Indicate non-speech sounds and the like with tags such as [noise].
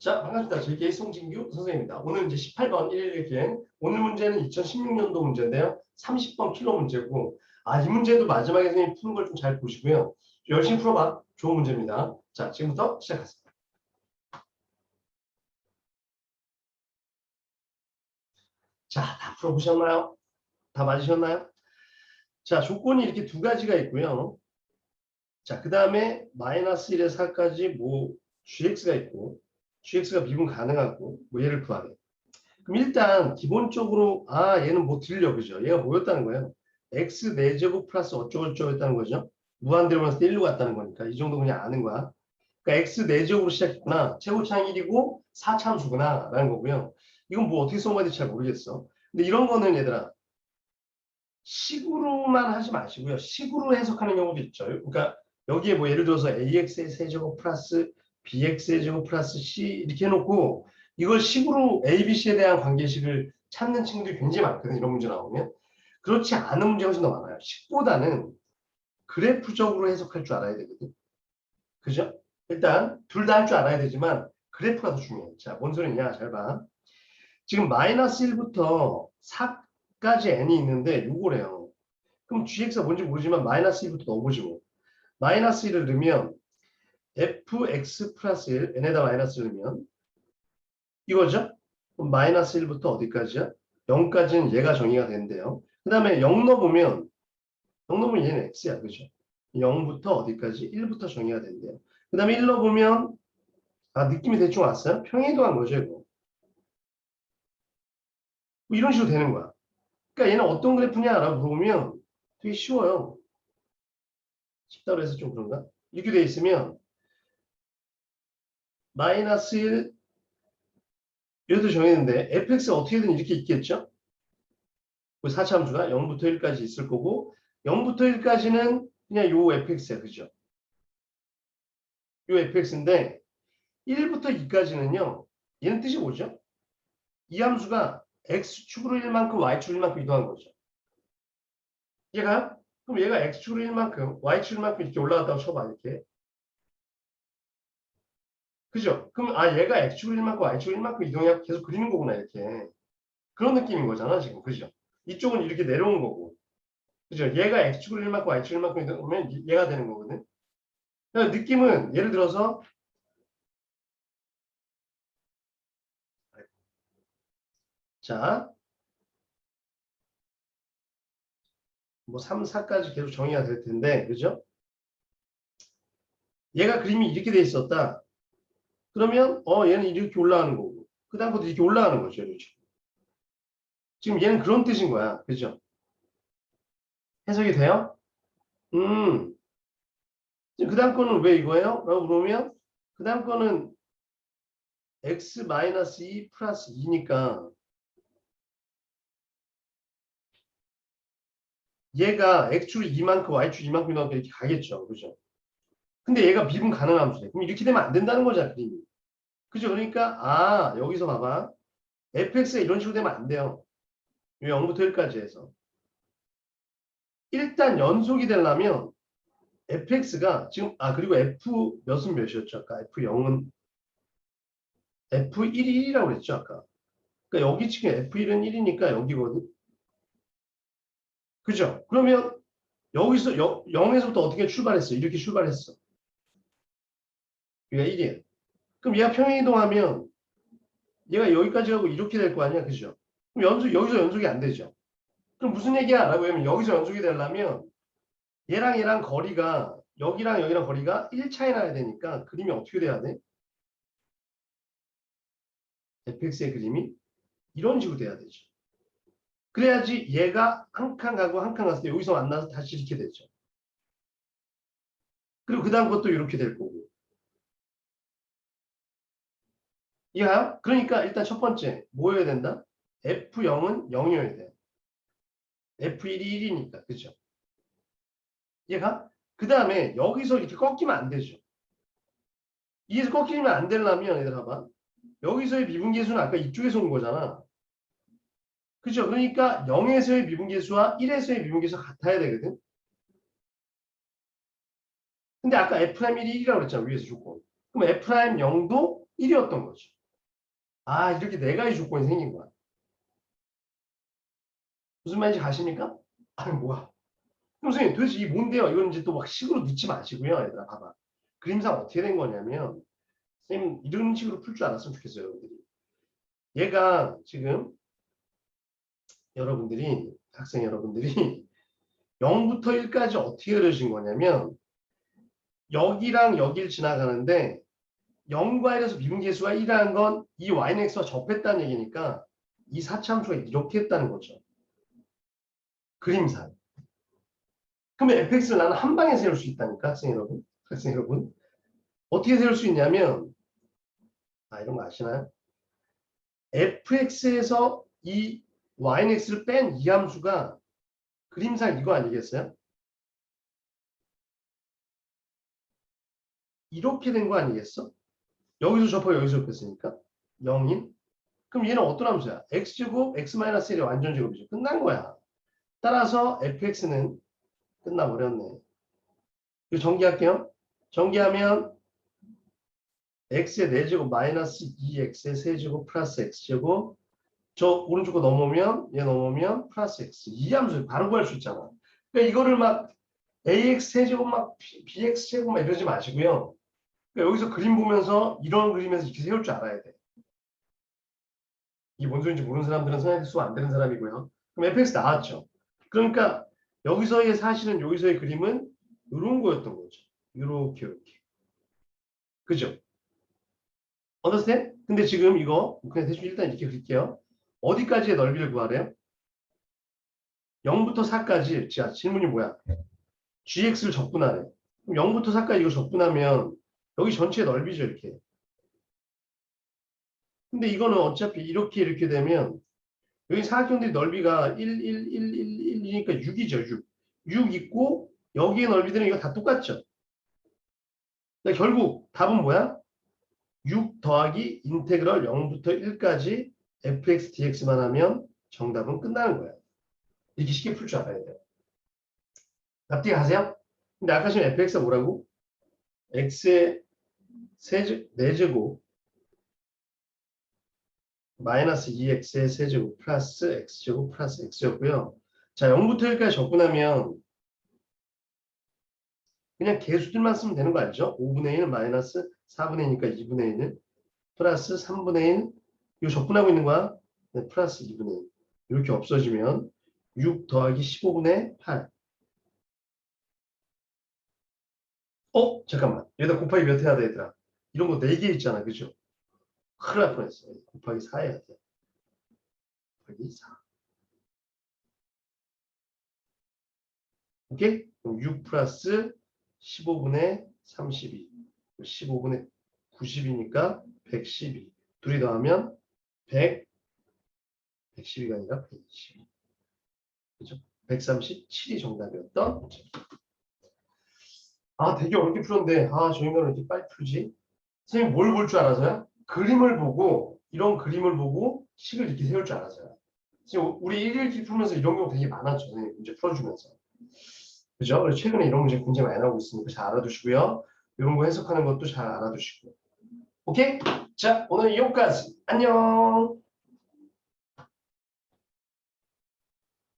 자, 반갑습니다. 저희 송진규 선생님입니다. 오늘 이제 18번 111 기행. 오늘 문제는 2016년도 문제인데요. 30번 킬로 문제고, 아, 이 문제도 마지막에 선생님 푸는 걸 좀 잘 보시고요. 열심히 풀어봐. 좋은 문제입니다. 자, 지금부터 시작하겠습니다. 자, 다 풀어보셨나요? 다 맞으셨나요? 자, 조건이 이렇게 두 가지가 있고요. 자, 그 다음에 마이너스 1에서 4까지 뭐 gx가 있고, gx가 미분 가능하고 뭐 얘를 구하래. 그럼 일단 기본적으로 아 얘는 뭐 들려 그죠? 얘가 뭐였다는 거예요? x 4제곱 플러스 어쩌고저쩌고 했다는 거죠. 무한대로 가서 1로 갔다는 거니까 이 정도 그냥 아는 거야. 그러니까 x 4제곱으로 시작했구나. 최고차항 1이고 4참수구나 라는 거고요. 이건 뭐 어떻게 써먹어야 될지 잘 모르겠어. 근데 이런 거는 얘들아 식으로만 하지 마시고요. 식으로 해석하는 경우도 있죠. 그러니까 여기에 뭐 예를 들어서 ax의 세제곱 플러스 bx의 제곱 플러스 c 이렇게 해놓고 이걸 식으로 a, b, c에 대한 관계식을 찾는 친구들이 굉장히 많거든요. 이런 문제 나오면. 그렇지 않은 문제가 훨씬 더 많아요. 식보다는 그래프적으로 해석할 줄 알아야 되거든. 그죠? 일단 둘 다 할 줄 알아야 되지만 그래프가 더 중요해. 자, 뭔 소리냐? 잘 봐. 지금 마이너스 1부터 4까지 n이 있는데 요거래요. 그럼 gx가 뭔지 모르지만 마이너스 1부터 넣어보지 뭐. 마이너스 1을 넣으면 fx 플러스 1 n에다 마이너스 넣으면 이거죠? 그럼 마이너스 1부터 어디까지야? 0까지는 얘가 정의가 된대요. 그 다음에 0 넣어보면 0 넣으면 얘는 x야. 그죠? 0부터 어디까지? 1부터 정의가 된대요. 그 다음에 1 넣어보면 아 느낌이 대충 왔어요? 평행이동한 거죠 이거. 뭐 이런 식으로 되는 거야. 그러니까 얘는 어떤 그래프냐라고 물어보면 되게 쉬워요. 쉽다고 해서 좀 그런가? 이렇게 돼 있으면 마이너스 1 이것도 정했는데 fx가 어떻게든 이렇게 있겠죠? 그 4참수가 0부터 1까지 있을 거고 0부터 1까지는 그냥 요 fx야. 그죠? 요 fx인데 1부터 2까지는요. 얘는 뜻이 뭐죠? 이 함수가 x축으로 1만큼 y축으로 1만큼 이동한 거죠. 얘가 그럼 얘가 x축으로 1만큼 y축으로 1만큼 이렇게 올라갔다고 쳐봐 이렇게. 그죠? 그럼 아 얘가 x축으로 1만큼 y축으로 1만큼 이동해 계속 그리는 거구나 이렇게. 그런 느낌인 거잖아 지금. 그죠? 이쪽은 이렇게 내려온 거고. 그죠? 얘가 x축으로 1만큼 y축으로 1만큼 이동하면 얘가 되는 거거든. 그러니까 느낌은 예를 들어서 자, 뭐 3, 4까지 계속 정의가 될 텐데, 그죠? 얘가 그림이 이렇게 돼 있었다. 그러면 어 얘는 이렇게 올라가는 거고, 그 다음부터 이렇게 올라가는 거죠, 이렇게. 지금 얘는 그런 뜻인 거야, 그죠? 해석이 돼요? 음, 그 다음 거는 왜 이거예요? 라고 물으면 그 다음 거는 x 2 플러스 2니까 얘가 x축 이만큼 y축 이만큼 이만큼 이렇게 가겠죠. 그죠? 근데 얘가 미분 가능한 함수네. 그럼 이렇게 되면 안 된다는 거잖아, 그림이. 그죠? 그러니까 아 여기서 봐봐. fx가 이런 식으로 되면 안 돼요. 0부터 1까지 해서. 일단 연속이 되려면 fx가 지금 아 그리고 f 몇은 몇이었죠? 아까 f0은 f1이 1이라고 그랬죠? 아까. 그러니까 여기 지금 f1은 1이니까 여기거든. 그죠? 그러면 여기서 0 에서부터 어떻게 출발했어? 이렇게 출발했어. 얘가 1이야. 그럼 얘가 평행이동하면 얘가 여기까지 가고 이렇게 될 거 아니야? 그죠? 그럼 연속, 여기서 연속이 안 되죠. 그럼 무슨 얘기야? 라고 하면 여기서 연속이 되려면 얘랑 얘랑 거리가 여기랑 여기랑 거리가 1 차이 나야 되니까 그림이 어떻게 돼야 돼? fx의 그림이 이런 식으로 돼야 되죠. 그래야지 얘가 한 칸 가고 한 칸 갔을 때 여기서 만나서 다시 이렇게 되죠. 그리고 그 다음 것도 이렇게 될 거고. 이해가요? 그러니까 일단 첫 번째 뭐여야 된다? F0은 0이어야 돼. F1이 1이니까. 그죠? 얘가? 그 다음에 여기서 이렇게 꺾이면 안 되죠. 이에서 꺾이면 안 되려면 얘들 봐봐. 여기서의 미분계수는 아까 이쪽에서 온 거잖아. 그죠? 그러니까 0에서의 미분계수와 1에서의 미분계수가 같아야 되거든. 근데 아까 F'1이 1이라고 그랬잖아. 위에서 조건. 그럼 F'0도 1이었던 거죠. 아, 이렇게 네 가지 조건이 생긴 거야. 무슨 말인지 가십니까? 아니, 뭐야. 그럼 선생님, 도대체 이 뭔데요? 이건 이제 또 막 식으로 넣지 마시고요. 얘들아, 봐봐. 그림상 어떻게 된 거냐면, 선생님, 이런 식으로 풀 줄 알았으면 좋겠어요, 여러분들이. 얘가 지금, 여러분들이, 학생 여러분들이 [laughs] 0부터 1까지 어떻게 그려진 거냐면, 여기랑 여기를 지나가는데, 0과 1에서 미분계수가 1이라는 건 이 y는 x와 접했다는 얘기니까 이 사차함수가 이렇게 했다는 거죠. 그림상. 그러면 fx를 나는 한 방에 세울 수 있다니까 학생 여러분. 학생 여러분. 어떻게 세울 수 있냐면 아 이런 거 아시나요? fx에서 이 yx를 뺀 이 함수가 그림상 이거 아니겠어요? 이렇게 된 거 아니겠어? 여기서 접하고 여기서 접했으니까 0인 그럼 얘는 어떤 함수야? x제곱 x-1의 완전 제곱이죠. 끝난 거야. 따라서 fx는 끝나버렸네. 이거 전개할게요. 전개하면 x의 4제곱 마이너스 2x의 세제곱 플러스 x제곱 저 오른쪽 거 넘으면 얘 넘으면 플러스 x 이 함수 바로 구할 수 있잖아. 그러니까 이거를 막 ax 세제곱 막 bx 제곱 막 이러지 마시고요. 그러니까 여기서 그림 보면서 이런 그림에서 이렇게 세울 줄 알아야 돼. 이게 뭔 소리인지 모르는 사람들은 생각이 수안 되는 사람이고요. 그럼 fx 나왔죠. 그러니까 여기서의 사실은 여기서의 그림은 이런 거였던 거죠. 이렇게 이렇게. 그죠? understand? 근데 지금 이거 그냥 대충 일단 이렇게 그릴게요. 어디까지의 넓이를 구하래요? 0부터 4까지 자 질문이 뭐야? gx를 적분하래. 그럼 0부터 4까지 이거 적분하면 여기 전체 넓이죠 이렇게. 근데 이거는 어차피 이렇게 이렇게 되면 여기 사각형들이 넓이가 1, 1, 1, 1, 1이니까 6이죠 6. 6 있고 여기의 넓이들은 이거 다 똑같죠. 그러니까 결국 답은 뭐야? 6 더하기 인테그럴 0부터 1까지 fx dx만 하면 정답은 끝나는 거야. 이렇게 쉽게 풀 줄 알아야 돼요. 납득이 가세요? 근데 아까 지금 fx가 뭐라고? x의 세제, 4제곱 마이너스 2x의 세제곱 플러스 x제곱 플러스 x였고요. 자, 0부터 1까지 적분하면 그냥 개수들만 쓰면 되는 거 알죠? 5분의 1은 마이너스 4분의 1이니까 2분의 1은 플러스 3분의 1 이거 적분하고 있는 거야? 네, 플러스 2분의 1 이렇게 없어지면 6 더하기 15분의 8 어? 잠깐만 여기다 곱하기 몇 해야 돼 얘들아? 이런 거 4개 있잖아. 그죠? 큰일 날 뻔했어 곱하기 4 해야 돼. 곱하기 4 오케이? 그럼 6 플러스 15분의 32 15분의 90이니까 112 둘이 더하면 100 112가 아니라 122 그죠? 137이 정답이었던 아 되게 어렵게 풀었는데. 아저 인간은 이렇게 빨리 풀지 선생님 뭘 볼 줄 알아서요? 그림을 보고 이런 그림을 보고 식을 이렇게 세울 줄 알아서요. 지금 우리 1일기 풀면서 이런 경우 되게 많았죠 선생님. 문제 풀어주면서. 그죠? 그래서 최근에 이런 문제 굉장히 많이 나오고 있으니까 잘 알아두시고요. 이런 거 해석하는 것도 잘 알아두시고. 오케이? 자 오늘 여기까지. 안녕